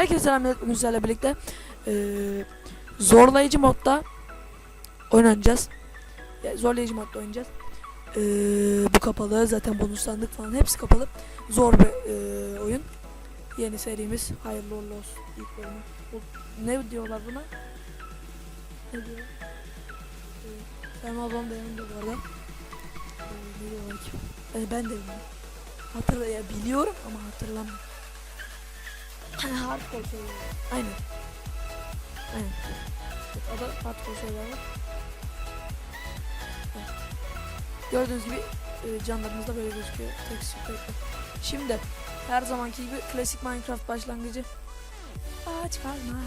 Herkese selam bugün sizlerle birlikte e, zorlayıcı modda oynayacağız. Yani zorlayıcı modda oynayacağız. E, bu kapalı zaten bonuslandık falan hepsi kapalı. Zor bir e, oyun. Yeni serimiz hayırlı uğurlu olsun. İlk bölümü. Ne diyorlar buna? Ne? E, Selma ablam da yanımda bu arada. E, ne diyorlar ki? E, ben de bilmiyorum. Hatırla ya biliyorum ama hatırlamıyorum. Hani hardcore şeyler. Aynen. Aynen. Evet, adı hardcore var. Evet. Gördüğünüz gibi e, canlarımız da böyle gözüküyor. Tek sürekli. Şimdi her zamanki gibi klasik Minecraft başlangıcı. Ağaç kalmak.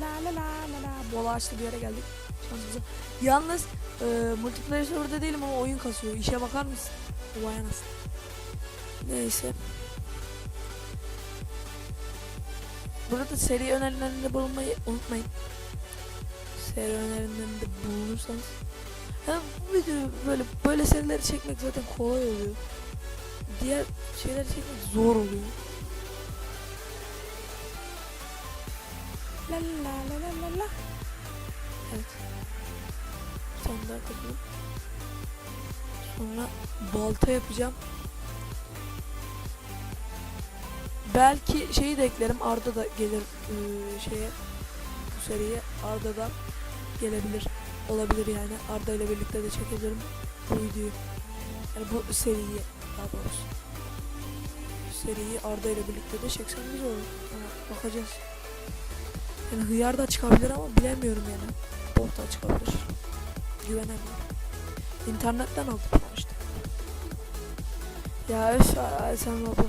La la la la la. Bol ağaçlı bir yere geldik. Şansımıza. Yalnız e, multiplayer serverda değilim ama oyun kasıyor. İşe bakar mısın? Vay anasını. Neyse. Burada seri önerilerinde bulunmayı unutmayın. Seri önerilerinde bulunursanız. Ha, bu video böyle böyle serileri çekmek zaten kolay oluyor. Diğer şeyleri çekmek zor oluyor. La la la la la la. Evet. Daha takıyorum. Sonra balta yapacağım. Belki şeyi de eklerim. Arda da gelir eee, şeye bu seriye. Arda da gelebilir. Olabilir yani. Arda ile birlikte de çekebilirim bu videoyu. Yani bu seriyi daha doğrusu. Seriyi Arda ile birlikte de çeksem güzel olur. Ama bakacağız. Yani hıyar da çıkabilir ama bilemiyorum yani. Bot çıkabilir. Güvenemiyorum. İnternetten aldım işte. Ya öf sen baba.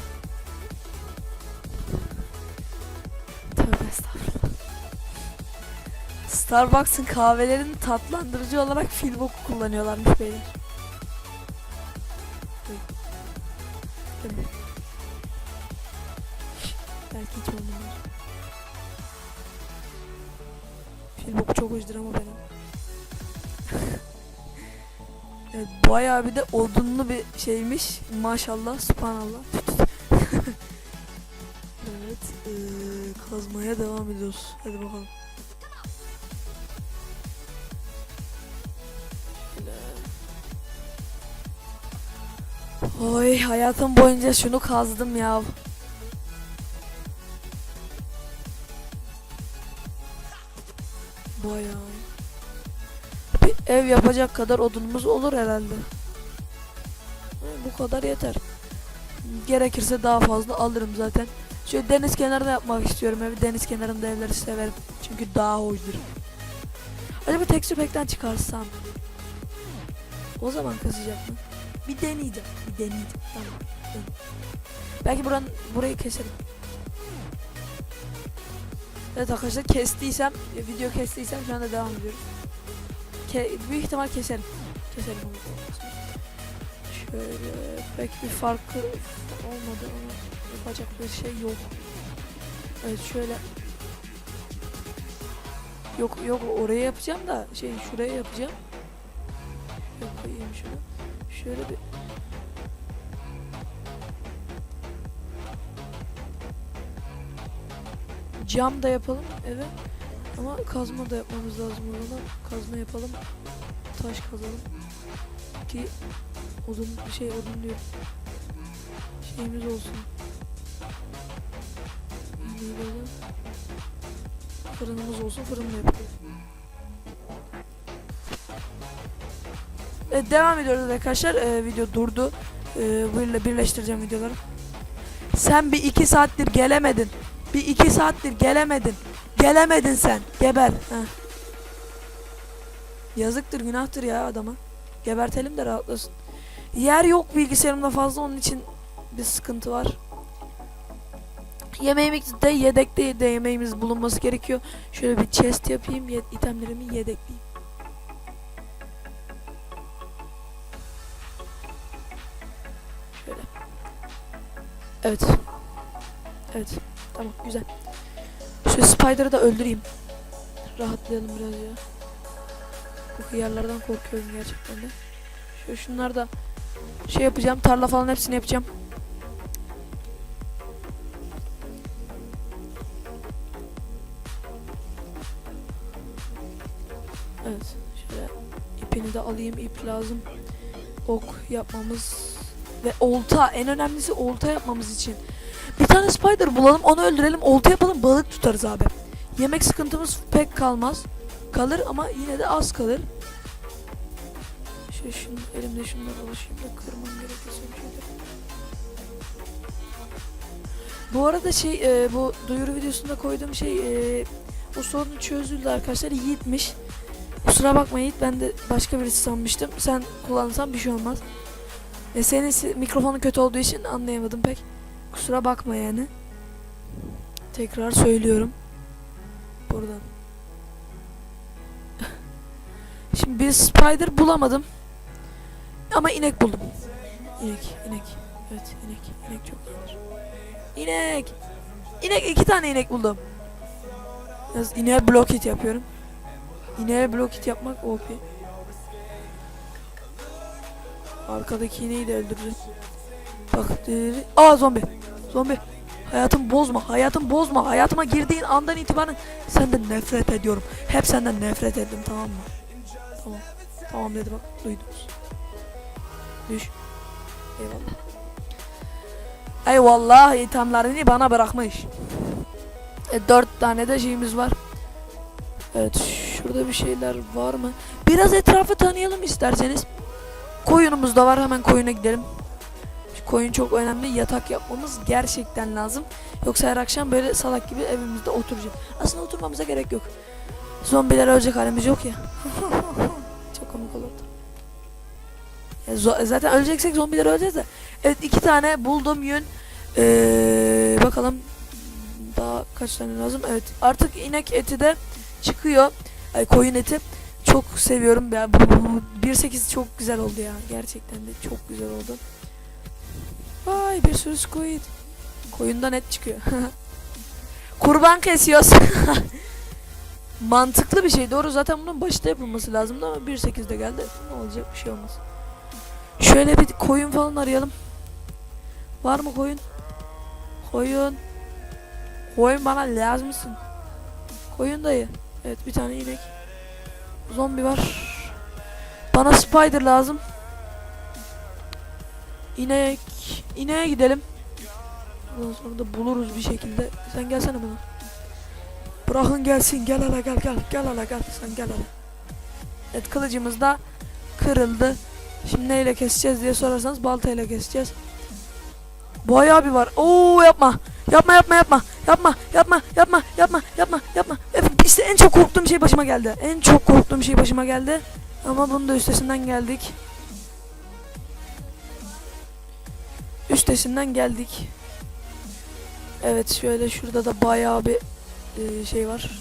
Starbucks'ın kahvelerini tatlandırıcı olarak filboku kullanıyorlarmış beyler. Belki hiç olmamış. Filboku çok hoşdur ama benim. evet, bayağı bir de odunlu bir şeymiş. Maşallah, subhanallah. evet, eee, kazmaya devam ediyoruz. Hadi bakalım. Oy hayatım boyunca şunu kazdım ya. Bayağı. Bir ev yapacak kadar odunumuz olur herhalde. Ha, Bu kadar yeter. Gerekirse daha fazla alırım zaten. Şöyle deniz kenarında yapmak istiyorum evi. Deniz kenarında evleri severim. Çünkü daha hoşdur. Acaba texture pack'ten çıkarsam. O zaman kazacak mı? Bir deneyeceğim. Bir deneyeceğim. Tamam. Tamam. Belki buranın, burayı keserim. Evet arkadaşlar kestiysem, video kestiysem şu anda devam ediyorum. Ke büyük ihtimal keserim. Keserim onu. Şöyle pek bir farkı olmadı ama yapacak bir şey yok. Evet şöyle Yok yok oraya yapacağım da şey şuraya yapacağım. Yok koyayım şunu. Şöyle bir Cam da yapalım evet. Ama kazma da yapmamız lazım orada. Kazma yapalım. Taş kazalım. Ki odun şey odun diyor. Şeyimiz olsun. Fırınımız olsun fırınla yapalım. Evet, devam ediyoruz arkadaşlar. Ee, video durdu. Böyle birleştireceğim videoları. Sen bir iki saattir gelemedin. Bir iki saattir gelemedin. Gelemedin sen. Geber. Heh. Yazıktır günahtır ya adama. Gebertelim de rahatlasın. Yer yok bilgisayarımda fazla onun için bir sıkıntı var. Yemeğimizde yedekte de yemeğimiz bulunması gerekiyor. Şöyle bir chest yapayım. İtemlerimi yedekleyeyim. Evet. Evet. Tamam güzel. Şu Spider'ı da öldüreyim. Rahatlayalım biraz ya. Bu hıyarlardan korkuyorum gerçekten de. Şu şunlar da şey yapacağım. Tarla falan hepsini yapacağım. Evet. Şöyle ipini de alayım. ip lazım. Ok yapmamız ve olta. En önemlisi olta yapmamız için. Bir tane spider bulalım. Onu öldürelim. Olta yapalım. Balık tutarız abi. Yemek sıkıntımız pek kalmaz. Kalır ama yine de az kalır. Şöyle şunu, elimde şunları dolaşayım da kırmam gerekirse bir. Bu arada şey e, bu duyuru videosunda koyduğum şey e, o sorun çözüldü arkadaşlar. Yiğitmiş. Kusura bakma Yiğit ben de başka birisi sanmıştım. Sen kullansan bir şey olmaz. E, senin mikrofonun kötü olduğu için anlayamadım pek. Kusura bakma yani. Tekrar söylüyorum. Buradan. Şimdi bir spider bulamadım. Ama inek buldum. İnek, inek. Evet, inek. İnek çok iyidir. İnek. İnek iki tane inek buldum. Yalnız ineğe block hit yapıyorum. İneğe block hit yapmak OP. Arkadaki ineği de öldürürüm. Bak. diri- Aa zombi. Zombi. Hayatımı bozma. Hayatımı bozma. Hayatıma girdiğin andan itibaren senden nefret ediyorum. Hep senden nefret ettim tamam mı? Tamam. Tamam dedi bak. Duydunuz. Düş. Eyvallah. Eyvallah ithamlarını bana bırakmış. E, dört tane de şeyimiz var. Evet şurada bir şeyler var mı? Biraz etrafı tanıyalım isterseniz. Koyunumuz da var hemen koyuna gidelim. Koyun çok önemli yatak yapmamız gerçekten lazım. Yoksa her akşam böyle salak gibi evimizde oturacağız. Aslında oturmamıza gerek yok. Zombiler ölecek halimiz yok ya. çok komik olurdu. Ya zaten öleceksek zombiler öleceğiz de. Evet iki tane buldum yün. Ee, bakalım daha kaç tane lazım? Evet artık inek eti de çıkıyor. Ay, koyun eti. Çok seviyorum. Ya, bu, bu, bu 1.8 çok güzel oldu ya. Gerçekten de çok güzel oldu. Vay bir sürü squid. Koyundan et çıkıyor. Kurban kesiyoruz. Mantıklı bir şey. Doğru zaten bunun başta yapılması lazımdı ama 1.8'de geldi. Ne olacak bir şey olmaz. Şöyle bir koyun falan arayalım. Var mı koyun? Koyun. Koyun bana lazımsın. Koyun dayı. Evet bir tane inek. Zombi var. Bana spider lazım. İnek. İneğe gidelim. Ondan sonra da buluruz bir şekilde. Sen gelsene bana. Bırakın gelsin. Gel hele gel gel. Gel hele gel. Sen gel hele. Evet kılıcımız da kırıldı. Şimdi neyle keseceğiz diye sorarsanız baltayla keseceğiz. Bayağı bir var. Oo yapma. Yapma yapma yapma. Yapma yapma yapma yapma yapma yapma. Evet, İşte en çok korktuğum şey başıma geldi. En çok korktuğum şey başıma geldi. Ama bunun da üstesinden geldik. Üstesinden geldik. Evet şöyle şurada da bayağı bir e, şey var.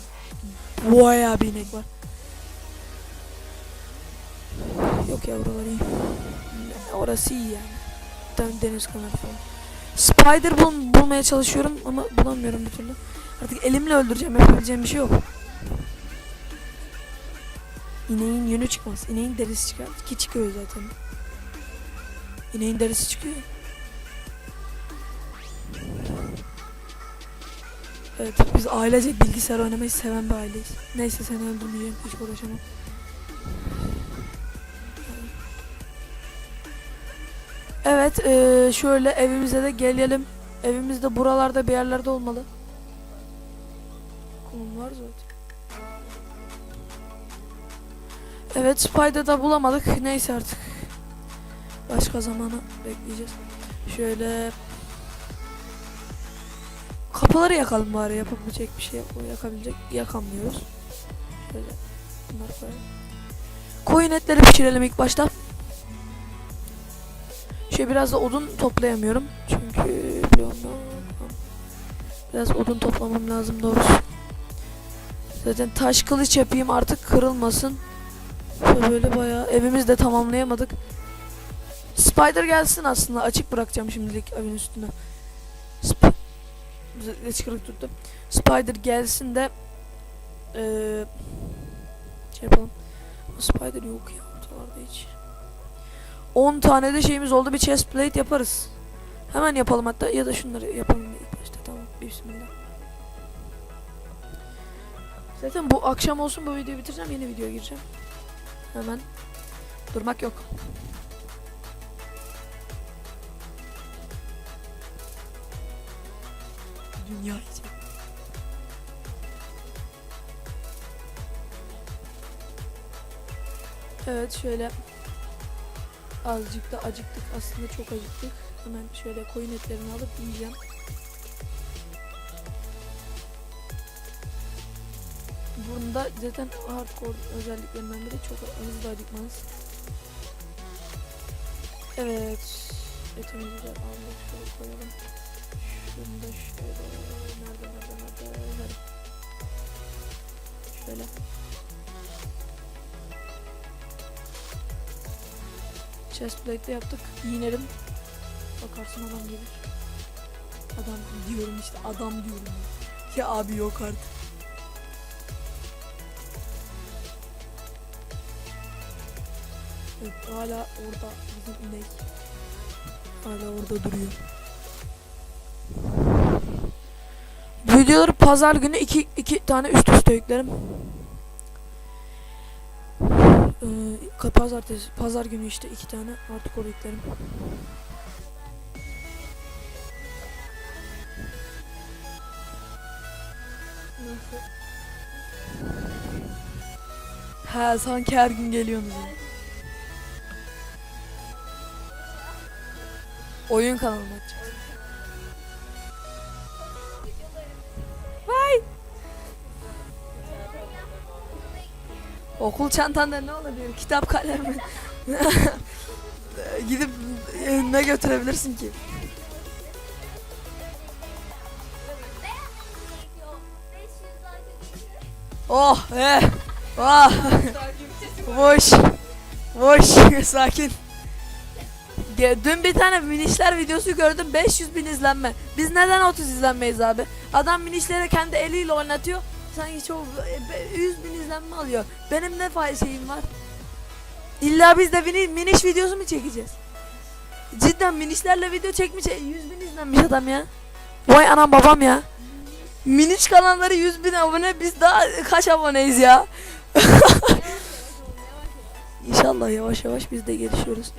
Bayağı bir inek var. Yok ya buralar iyi. Orası iyi yani. Den- Deniz kenarı falan. Spider bul bulmaya çalışıyorum ama bulamıyorum bir türlü. Artık elimle öldüreceğim. Yapabileceğim bir şey yok. İneğin yünü çıkmaz. İneğin derisi çıkar. Ki çıkıyor zaten. İneğin derisi çıkıyor. Evet biz ailecek bilgisayar oynamayı seven bir aileyiz. Neyse seni öldürmeyeceğim. Hiç uğraşamam. Evet eee, şöyle evimize de gelelim. Evimiz de buralarda bir yerlerde olmalı. Var zaten. Evet Spider'da bulamadık. Neyse artık. Başka zamanı bekleyeceğiz. Şöyle kapıları yakalım bari yapabilecek bir şey yakabilecek yakamıyoruz. Şöyle bunları koyalım. Koyun etleri pişirelim ilk başta. Şey biraz da odun toplayamıyorum. Çünkü biliyorum biraz odun toplamam lazım doğrusu. Zaten taş kılıç yapayım artık kırılmasın. Böyle bayağı evimizi de tamamlayamadık. Spider gelsin aslında açık bırakacağım şimdilik evin üstüne. Sp çıkırık tuttu. Spider gelsin de eee şey yapalım. Spider yok ya ortalarda hiç. 10 tane de şeyimiz oldu. Bir chest plate yaparız. Hemen yapalım hatta ya da şunları yapalım ilk başta. Tamam. Bismillah. Zaten bu akşam olsun bu videoyu bitireceğim yeni videoya gireceğim. Hemen. Durmak yok. Dünya için. Evet şöyle azıcık da acıktık aslında çok acıktık. Hemen şöyle koyun etlerini alıp yiyeceğim. Bunda zaten hardcore özelliklerinden biri çok hızlı acıkmanız. Evet. Etimizi de aldık. Şöyle koyalım. Şunu da şöyle. Nerede nerede nerede? Hadi. Şöyle. Chestplate'de yaptık. Giyinelim. Bakarsın adam gelir. Adam diyorum işte adam diyorum. Ya abi yok artık. Evet, hala orada bizim inek. Hala orada duruyor. Videoları pazar günü iki, iki tane üst üste yüklerim. Ee, pazartesi, pazar günü işte iki tane artık oraya yüklerim. Nasıl? Ha sanki her gün geliyorsunuz. Oyun kanalı? Vay! Okul çantanda ne olabilir? Kitap kalem mi? Gidip e, ne götürebilirsin ki? Oh eh. Ah. Boş. Boş. Sakin. Ge- Dün bir tane minişler videosu gördüm 500 bin izlenme. Biz neden 30 izlenmeyiz abi? Adam minişleri kendi eliyle oynatıyor. Sanki çok e, be- 100 bin izlenme alıyor. Benim ne fay şeyim var? İlla biz de mini, miniş videosu mu çekeceğiz? Cidden minişlerle video çekmiş e, 100 bin izlenmiş adam ya. Vay anam babam ya. Miniş kanalları 100 bin abone biz daha kaç aboneyiz ya? İnşallah yavaş yavaş biz de gelişiyoruz.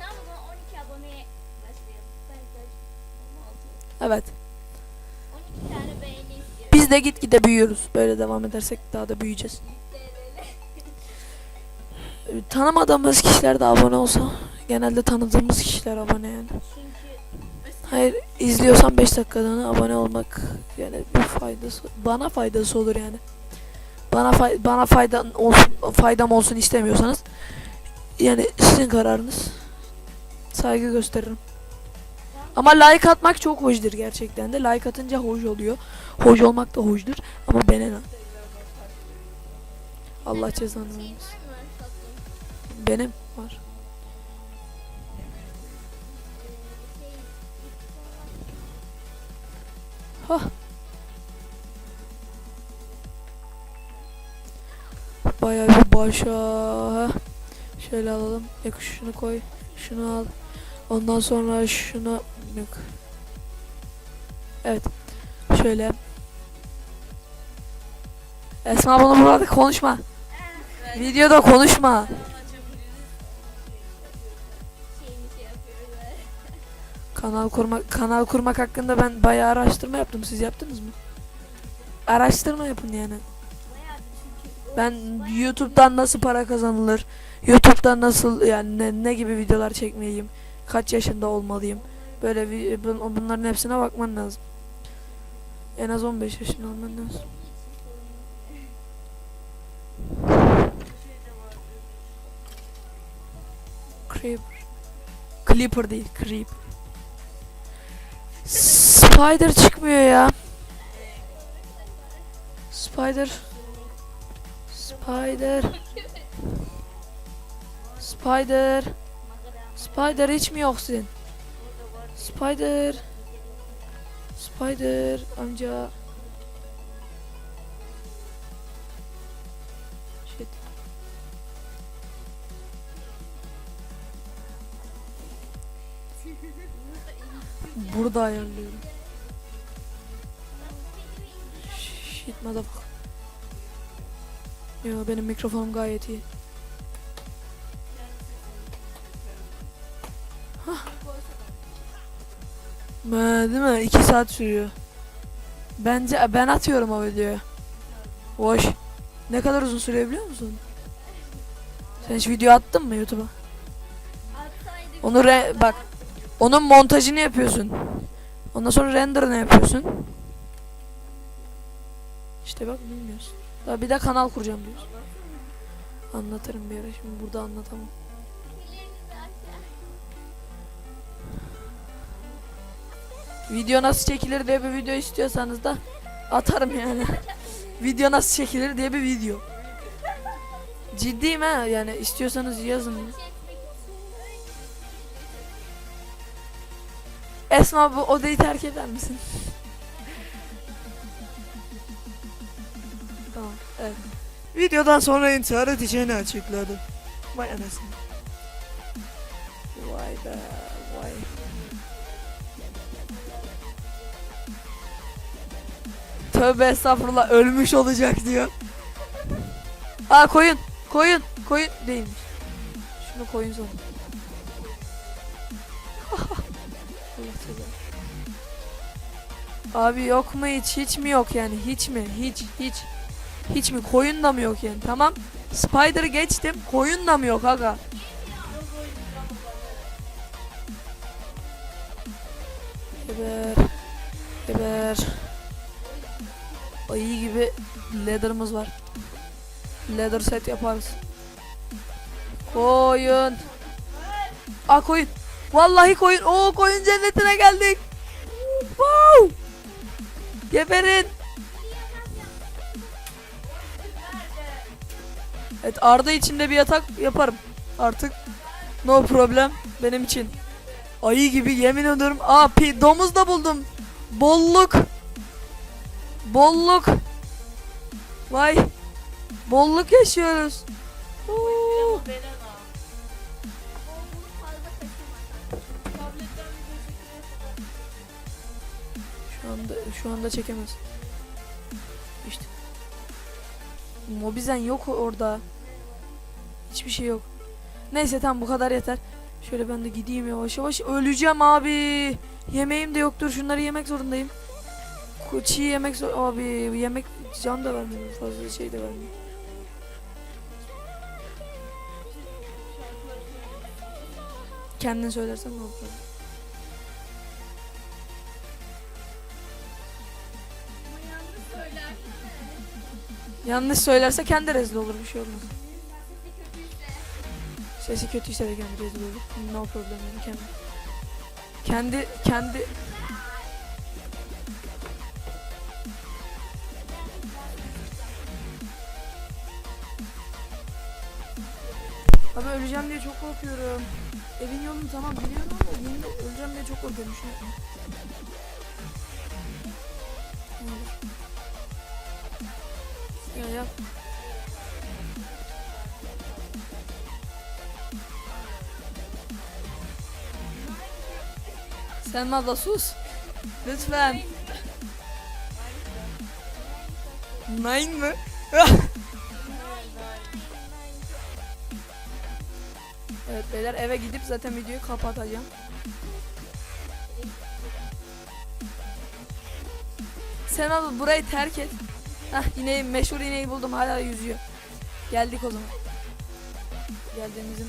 Tamam o zaman 12 aboneye başlayalım. Belki 16. Evet. 12 tane beğeni istiyorum. Biz de gitgide büyüyoruz. Böyle devam edersek daha da büyüyeceğiz. Ee, Tanımadığımız kişiler de abone olsa genelde tanıdığımız kişiler abone yani. Hayır izliyorsan 5 dakikadan abone olmak yani bir faydası bana faydası olur yani. Bana fay, bana fayda olsun faydam olsun istemiyorsanız yani sizin kararınız. Saygı gösteririm. Ama like atmak çok hoşdur gerçekten de. Like atınca hoş oluyor. Hoş olmak da hoşdur ama bana ne? Allah cezanı vermesin. Benim var. Hah. Bayağı bir başa. Şöyle alalım. Yok şunu koy. Şunu al. Ondan sonra şunu yok. Evet. Şöyle. Esma bunu burada konuşma. Videoda konuşma. Kanal kurmak kanal kurmak hakkında ben bayağı araştırma yaptım. Siz yaptınız mı? Araştırma yapın yani. Ben YouTube'dan nasıl para kazanılır? YouTube'dan nasıl yani ne, ne gibi videolar çekmeliyim? Kaç yaşında olmalıyım? Böyle bun- bunların hepsine bakman lazım. En az 15 yaşında olman lazım. Creeper. Creeper değil, Creep. Spider çıkmıyor ya. Spider. Spider. Spider. Spider hiç mi yoksun? Spider. Spider amca. Shit. Burada ayarlıyorum. Shit motherfucker. Yo benim mikrofonum gayet iyi. Değil mi? 2 saat sürüyor. Bence ben atıyorum o videoyu. Hoş. Ne kadar uzun sürüyor biliyor musun? Sen hiç video attın mı YouTube'a? Onu re- bak. Onun montajını yapıyorsun. Ondan sonra renderını yapıyorsun. İşte bak bilmiyorsun. Daha bir de kanal kuracağım diyorsun. Anlatırım bir ara şimdi burada anlatamam. Video nasıl çekilir diye bir video istiyorsanız da atarım yani. video nasıl çekilir diye bir video. Ciddiyim ha yani istiyorsanız yazın. Esma bu odayı terk eder misin? tamam evet. Videodan sonra intihar edeceğini açıkladı. Vay anasını. Vay be Tövbe estağfurullah ölmüş olacak diyor. Aa koyun koyun koyun değilmiş. Şunu koyun sonra. Abi yok mu hiç? Hiç mi yok yani? Hiç mi? Hiç hiç. Hiç mi? Koyun da mı yok yani? Tamam. Spider'ı geçtim. Koyun da mı yok aga? Leather'ımız var. Leather set yaparız. Koyun. Aa koyun. Vallahi koyun. Oo koyun cennetine geldik. Wow. Geberin. Evet Arda için de bir yatak yaparım. Artık no problem benim için. Ayı gibi yemin ediyorum. Aa pi domuz da buldum. Bolluk. Bolluk. Vay. Bolluk yaşıyoruz. Oo. Şu anda şu anda çekemez. İşte. Mobizen yok orada. Hiçbir şey yok. Neyse tamam bu kadar yeter. Şöyle ben de gideyim yavaş yavaş. Öleceğim abi. Yemeğim de yoktur. Şunları yemek zorundayım. Çiğ yemek zor abi yemek can da vermiyor fazla şey de vermiyor. Kendin söylersen ne olur? Yanlış söyler. Yanlış söylerse kendi rezil olur bir şey olmaz. Sesi kötüyse de kendi rezil olur. No problem yani kendi. Kendi kendi Abi öleceğim diye çok korkuyorum. Evin yolunu tamam biliyorum ama yemin öleceğim diye çok korkuyorum. Şunu yapma. Ya yap. Selma da sus. Lütfen. Nine mı? evet beyler eve gidip zaten videoyu kapatacağım. Sen abi burayı terk et. Hah ineği meşhur ineği buldum hala yüzüyor. Geldik o zaman. Geldiğimizin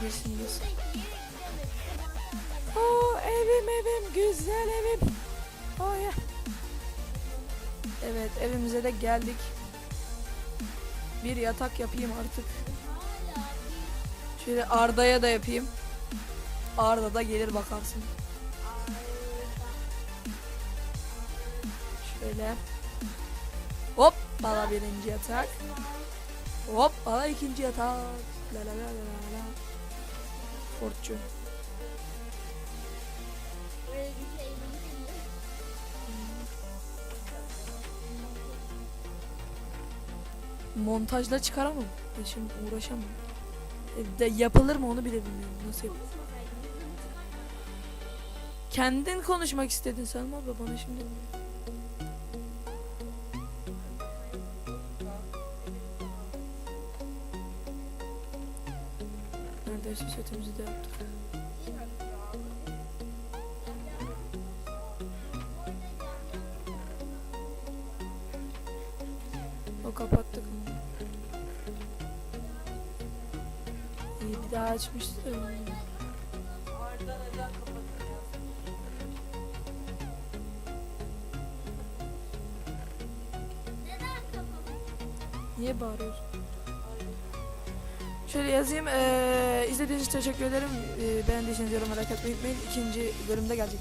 girsindeyiz. Oo evim evim güzel evim. Oh ya. Evet evimize de geldik. Bir yatak yapayım artık. Şöyle Arda'ya da yapayım. Arda da gelir bakarsın. Şöyle. Hop bala birinci yatak. Hop bala ikinci yatak. La la la la la. Fortune. Montajla çıkaramam. Şimdi uğraşamam de yapılır mı onu bile bilmiyorum. Nasıl yapılır? Kendin konuşmak istedin Selma abla bana şimdi. Neredeyse setimizi de yaptık. Kapalı? Niye bağırıyorsun? Şöyle yazayım. Ee, izlediğiniz için teşekkür ederim. Ee, beğendiyseniz yorumlara katmayı unutmayın. İkinci bölümde gelecek.